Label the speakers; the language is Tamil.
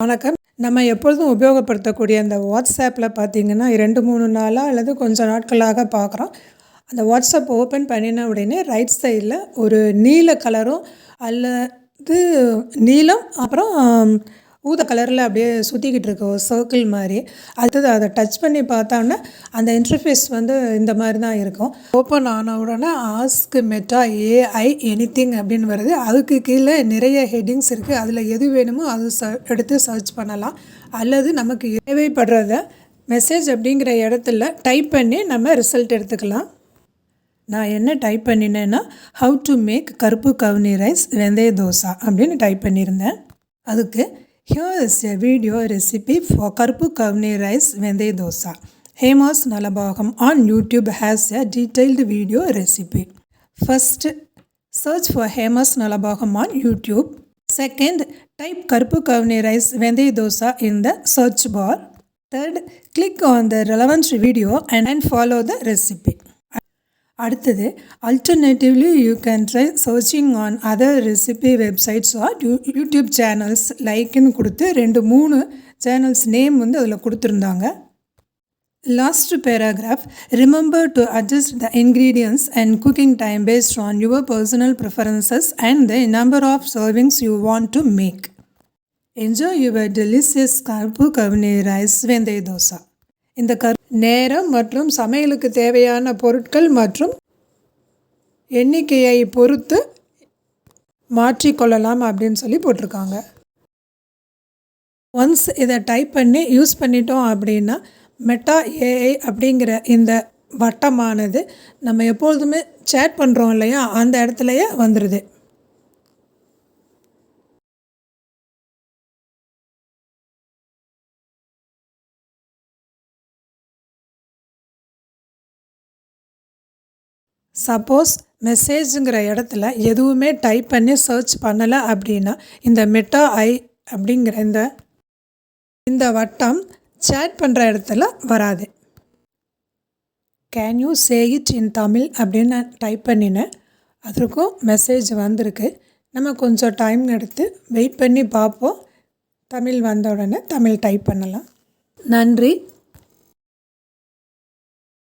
Speaker 1: வணக்கம். நம்ம எப்பொழுதும் உபயோகப்படுத்தக்கூடிய அந்த வாட்ஸ்அப்பில் பார்த்தீங்கன்னா ரெண்டு மூணு நாளாக அல்லது கொஞ்சம் நாட்களாக பார்க்குறோம். அந்த வாட்ஸ்அப் ஓப்பன் பண்ணின உடனே ரைட் சைடில் ஒரு நீல கலரும் அல்லது நீலம் அப்புறம் ஊத கலரில் அப்படியே சுற்றிக்கிட்டு இருக்க ஒரு சர்க்கிள் மாதிரி. அடுத்தது அதை டச் பண்ணி பார்த்தோன்னா அந்த இன்டர்ஃபேஸ் வந்து இந்த மாதிரி தான் இருக்கும். ஓப்பன் ஆன உடனே ஆஸ்க் மெட்டா ஏஐ எனிதிங் அப்படின்னு வருது. அதுக்கு கீழே நிறைய ஹெட்டிங்ஸ் இருக்குது அதில் எது வேணுமோ அது ச எடுத்து சர்ச் பண்ணலாம். அல்லது நமக்கு தேவைப்படுறத மெசேஜ் அப்படிங்கிற இடத்துல டைப் பண்ணி நம்ம ரிசல்ட் எடுத்துக்கலாம். நான் என்ன type பண்ணினேன்னா how to make karuppu kavuni rice வெந்தய தோசை அப்படின்னு டைப் பண்ணியிருந்தேன். அதுக்கு Here is a video recipe for Karpu Kavne rice Vende dosa. Hemos Nalabagam on YouTube has a detailed video recipe. First, search for Hemos Nalabagam on YouTube. Second, type Karpu Kavne rice Vende dosa in the search bar. Third, click on the relevant video and, and follow the recipe. அடுத்தது alternatively you can try searching on other recipe websites or you YouTube channels லைக்குன்னு கொடுத்து ரெண்டு மூணு சேனல்ஸ் நேம் வந்து அதில் கொடுத்துருந்தாங்க. Last paragraph remember to adjust the ingredients and cooking time based on your personal preferences and the number of servings you want to make enjoy your delicious karuppu kavuni rice வெந்தய தோசா இந்த கரு நேரம் மற்றும் சமையலுக்கு தேவையான பொருட்கள் மற்றும் எண்ணிக்கையை பொறுத்து மாற்றிக்கொள்ளலாம் அப்படின்னு சொல்லி போட்டிருக்காங்க. ஒன்ஸ் இதை டைப் பண்ணி யூஸ் பண்ணிட்டோம் அப்படின்னா மெட்டா ஏஐ அப்படிங்கிற இந்த வட்டமானது நம்ம எப்பொழுதுமே சேட் பண்ணுறோம் இல்லையா? அந்த இடத்துலையே வந்துடுது சப்போஸ் மெசேஜுங்கிற இடத்துல எதுவுமே டைப் பண்ணி சர்ச் பண்ணலை அப்படின்னா இந்த மெட்டா ஐ அப்படிங்கிற இந்த இந்த வட்டம் சேட் பண்ணுற இடத்துல வராது. Can you say it in Tamil அப்படின்னு நான் டைப் பண்ணினேன். அதற்கும் மெசேஜ் வந்திருக்கு. நம்ம கொஞ்சம் டைம் எடுத்து வெயிட் பண்ணி பார்ப்போம். தமிழ் வந்த உடனே தமிழ் டைப் பண்ணலாம். நன்றி.